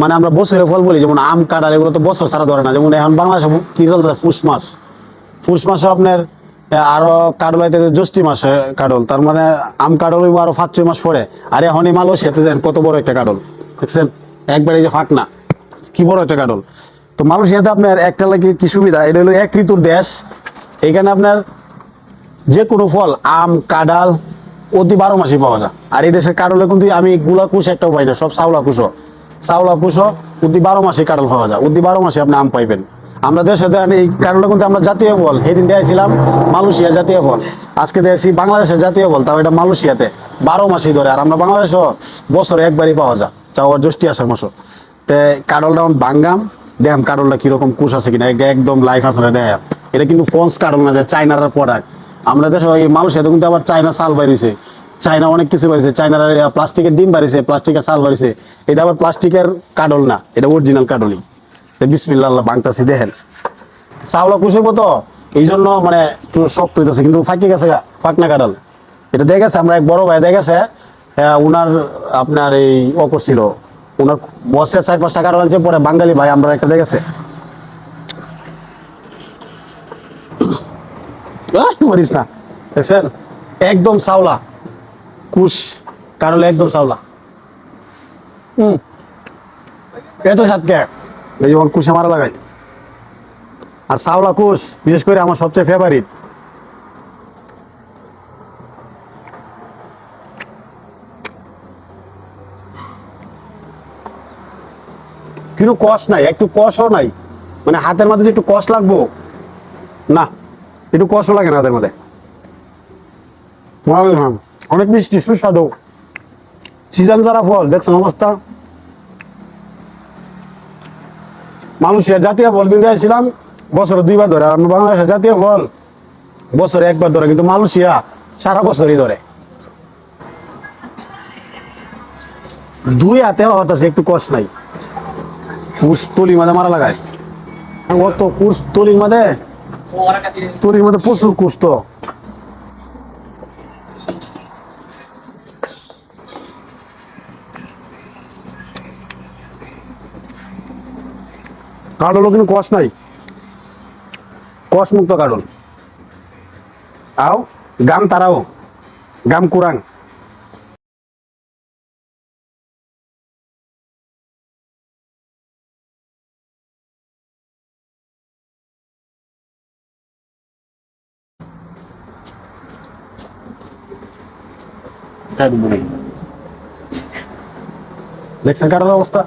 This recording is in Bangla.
মানে আমরা বছরে ফল বলি, যেমন আম, কাঁঠাল, এগুলো তো বছর সারা ধরে না। যেমন এখন বাংলাদেশে কি চলতেছে? ফুস মাস ফুস মাসে আপনার আরও কাঠল হইতে জ্যৈষ্ঠী মাসে কাঠল, তার মানে আম, কাঠল আরও পাঁচ, ছয় মাস পরে। আর এখন এই মালয়েশিয়াতে যান কত বড় একটা কাঠল। দেখছেন? একবারে যে ফাঁক না কি বড় একটা কাঠল। তো মালয়েশিয়াতে আপনার একটা লাগে কি সুবিধা? এটা হলো এক ঋতুর দেশ। এখানে আপনার যে কোনো ফল, আম, কাঁঠাল, অতি বারো মাসই পাওয়া যায়। আর এই দেশের কাঁঠালে কিন্তু আমি গুলা কুশ একটাও পাই না, সব চাউলা চাউলা কুশো অতি বারো মাসে কাঁঠাল পাওয়া যায়। অতি বারো মাসে আপনি আম পাইবেন। আমরা দেশে দেন এই কাঁঠালটা কিন্তু আমরা জাতীয় ফল সেদিন দিয়েছিলাম মালয়েশিয়া জাতীয় ফল আজকে দিয়েছি বাংলাদেশের জাতীয় ফল তাও এটা মালয়েশিয়াতে। বারো মাসই ধরে, আর আমরা বাংলাদেশও বছরে একবারই পাওয়া যায়। চাও আর জ্যৈষ্ঠী আসার মাসও। তে কাঁঠালটা এখন বাঙ্গাম। দেখাম কাঁঠালটা কীরকম কুশ আছে কিনা, এক- একদম লাইফ আপনারা দেখাম এটা কিন্তু ফন্স কাঁঠাল না, যে চাইনার প্রোডাক্ট আমরা দেশে ওই মালয়েশিয়াতে কিন্তু আবার চায়না চাল বাইরেছে চায়না অনেক কিছু বাইরেছে চায়নার প্লাস্টিকের ডিম বাড়িছে প্লাস্টিকের চাল বাড়িছে। এটা আবার প্লাস্টিকের কাডল না এটা অরিজিনাল কাডলই বিসমিল্লা বাংতাছি দেখেন। চাউলা কুশেব তো এই জন্য মানে একটু শক্ত হইতেছে কিন্তু ফাঁকি গেছে ফাঁকনা কাডল এটা দেখে গেছে আমরা এক বড় ভাই দেখে গেছে আহ, উনার আপনার এই ও করছিল। উনার বসের চার পাঁচটা টাকা আছে পরে বাঙালি ভাই আমরা একটা দেখেছে মরিস না। দেখছেন? একদম চাওলা। কুশ, কারলে একদম চাওলা। হুম। এত সাতকে এই যখন কুশে মারা লাগাই। আর চাওলা কুশ, বিশেষ করে আমার সবচেয়ে ফেভারিট কিন্তু কষ নাই, একটু কষও নাই। মানে হাতের মধ্যে একটু কষ লাগবো? না, একটু কষও লাগে না হাতের মধ্যে। অনেক মিষ্টি, সুস্বাদু। সিজন যারা ফল, দেখছেন অবস্থা? মানুষের জাতীয় ফল কিনতে আসছিলাম, বছরে দুইবার ধরে। আর বাংলাদেশের জাতীয় ফল বছরে একবার ধরে, কিন্তু মালয়েশিয়া সারা বছরই ধরে। দুই হাতে হতাছে একটু কষ্ট নাই। কুশ তলির মাঝে মারা লাগায়। অত কুশ তলির মাঝে তলির মধ্যে প্রচুর কুশ তো। কারণ কিন্তু কষ নাই। কষ মুক্ত কারণ আও, গাম তারাও, গাম কুরাং। দেখছেন কাটার অবস্থা?